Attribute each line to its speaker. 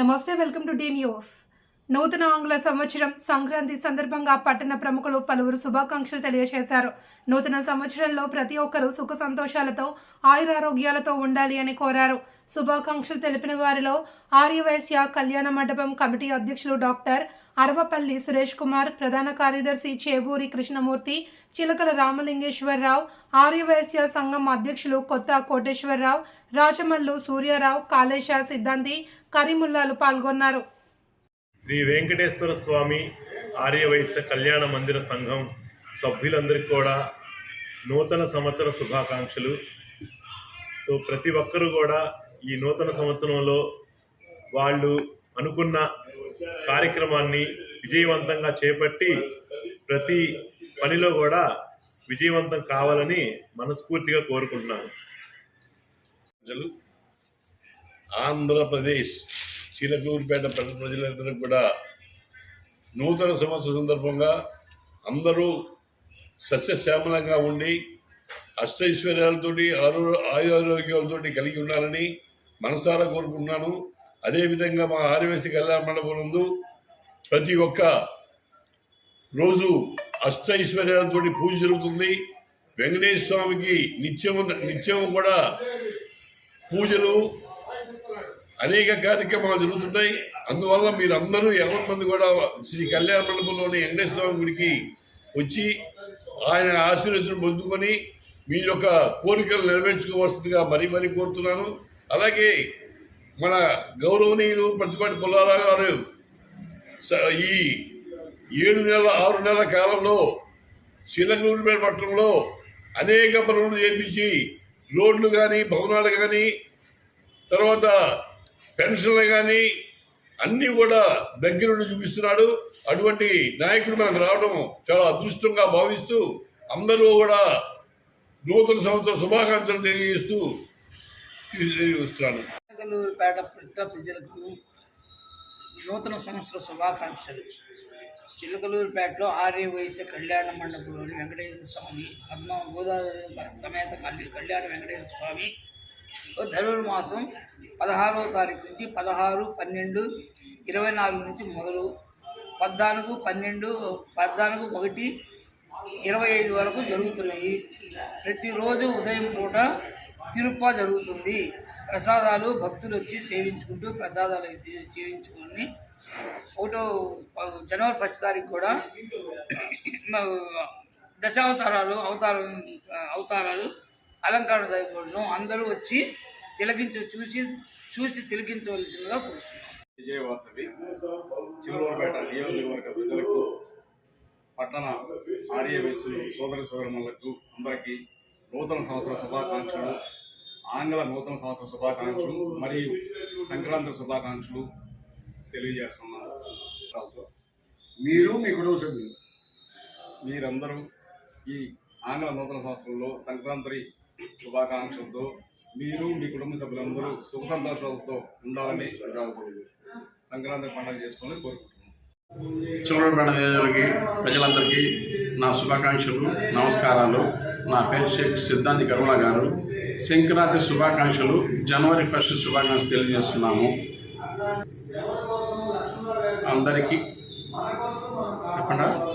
Speaker 1: నమస్తే welcome to D news. నూతన ఆంగ్ల సంవత్సరం సంక్రాంతి సందర్భంగా పట్టణ ప్రముఖులు పలువురు శుభాకాంక్షలు తెలియజేశారు. నూతన సంవత్సరంలో ప్రతి ఒక్కరూ సుఖ సంతోషాలతో ఆయురారోగ్యాలతో ఉండాలి అని కోరారు. శుభాకాంక్షలు తెలిపిన వారిలో ఆర్యవైశ్య కళ్యాణ మండపం కమిటీ అధ్యక్షులు డాక్టర్ అరవపల్లి సురేష్ కుమార్ ప్రధాన కార్యదర్శి చేబూరి కృష్ణమూర్తి చిలకల రామలింగేశ్వరరావు ఆర్యవైశ్య సంఘం అధ్యక్షులు కొత్త కోటేశ్వరరావు రాజమల్లు సూర్యారావు కాళేశ సిద్ధాంతి కరీముల్లాలు పాల్గొన్నారు.
Speaker 2: శ్రీ వెంకటేశ్వర స్వామి ఆర్యవైశ్య కళ్యాణ మందిర సంఘం సభ్యులందరికీ కూడా నూతన సంవత్సర శుభాకాంక్షలు. సో ప్రతి ఒక్కరూ కూడా ఈ నూతన సంవత్సరంలో వాళ్ళు అనుకున్న కార్యక్రమాన్ని విజయవంతంగా చేపట్టి ప్రతి పనిలో కూడా విజయవంతం కావాలని మనస్ఫూర్తిగా కోరుకుంటున్నాను.
Speaker 3: ప్రజలు ఆంధ్రప్రదేశ్ చిలకూరుపేట ప్రజ ప్రజలందరూ కూడా నూతన సంవత్సర సందర్భంగా అందరూ సస్యశ్యామలంగా ఉండి అష్టైశ్వర్యాలతోటి ఆరో ఆయురారోగ్యాలతోటి కలిగి ఉండాలని మనసారా కోరుకుంటున్నాను. అదేవిధంగా మా ఆదివాసీ కళ్యాణ మండపం నందు ప్రతి ఒక్క రోజు అష్టైశ్వర్యాలతో పూజ జరుగుతుంది. వెంకటేశ్వర స్వామికి నిత్యం నిత్యం కూడా పూజలు అనేక కార్యక్రమాలు జరుగుతుంటాయి. అందువల్ల మీరు అందరూ ఎవరి మంది కూడా శ్రీ కళ్యాణ మండపంలోని వెంకటేశ్వర స్వామి గుడికి వచ్చి ఆయన ఆశీర్వచనం పొందుకొని మీ యొక్క కోరికలు నెరవేర్చుకోవాల్సిందిగా మరీ మరీ కోరుతున్నాను. అలాగే మన గౌరవనీయులు ప్రతిపాటి పుల్లారావు గారు. స- ఈ ఏడు నెలల ఆరు నెలల కాలంలో శ్రీలంకూరుపేట పట్టణంలో అనేక పనులు చేపించి రోడ్లు కానీ భవనాలు కానీ తర్వాత పెన్షన్లు కానీ అన్నీ కూడా దగ్గరుండి చూపిస్తున్నాడు. అటువంటి నాయకుడు మనకు రావడం చాలా అదృష్టంగా భావిస్తూ అందరూ కూడా నూతన సంవత్సర శుభాకాంక్షలు తెలియజేస్తూ తెలియజేస్తున్నాను
Speaker 4: చిలకలూరుపేట పెద్ద ప్రజలకు నూతన సంవత్సర శుభాకాంక్షలు. చిలకలూరుపేటలో ఆర్య కళ్యాణ మండపంలోని వెంకటేశ్వర స్వామి పద్మ గోదావరి సమేత కళ్యాణ కళ్యాణ వెంకటేశ్వర స్వామి ధనుర్మాసం పదహారవ తారీఖు నుంచి పదహారు పన్నెండు ఇరవై నాలుగు నుంచి మొదలు పద్నాలుగు పన్నెండు పద్నాలుగు ఒకటి ఇరవై ఐదు వరకు జరుగుతున్నాయి. ప్రతిరోజు ఉదయం పూట తిరుప జరుగుతుంది. ప్రసాదాలు భక్తులు వచ్చి సేవించుకుంటూ ప్రసాదాలు సేవించుకొని ఒకటో జనవరి ఫస్ట్ తారీఖు కూడా దశావతారాలు అవతారం అవతారాలు అలంకరణ జరగబడును. అందరూ వచ్చి తిలకించ చూసి చూసి తిలకించవలసిందిగా కోరుతున్నాం.
Speaker 5: విజయవాసవి నియోజకవర్గ ప్రజలకు పట్టణ ఆర్య వయస్సు సోదర సోదరులకు అందరికీ నూతన సంవత్సర శుభాకాంక్షలు ఆంగ్ల నూతన సంవత్సర శుభాకాంక్షలు మరియు సంక్రాంతి శుభాకాంక్షలు తెలియజేస్తున్నాను.
Speaker 6: మీరు మీ కుటుంబ సభ్యులు.
Speaker 5: మీరందరూ ఈ ఆంగ్ల నూతన సంవత్సరంలో సంక్రాంతి శుభాకాంక్షలతో మీరు మీ కుటుంబ సభ్యులందరూ సుఖ సంతోషాలతో ఉండాలని సంక్రాంతి. పండుగ చేసుకొని కోరుకుంటున్నాను
Speaker 7: చివరిపేట నియోజకవర్గ ప్రజలందరికీ నా శుభాకాంక్షలు నమస్కారాలు. నా పేరు షేక్ సిద్ధాంతి కరుణ గారు. సంక్రాంతి శుభాకాంక్షలు. జనవరి ఫస్ట్ శుభాకాంక్షలు తెలియజేస్తున్నాము. అందరికీ చెప్పండా?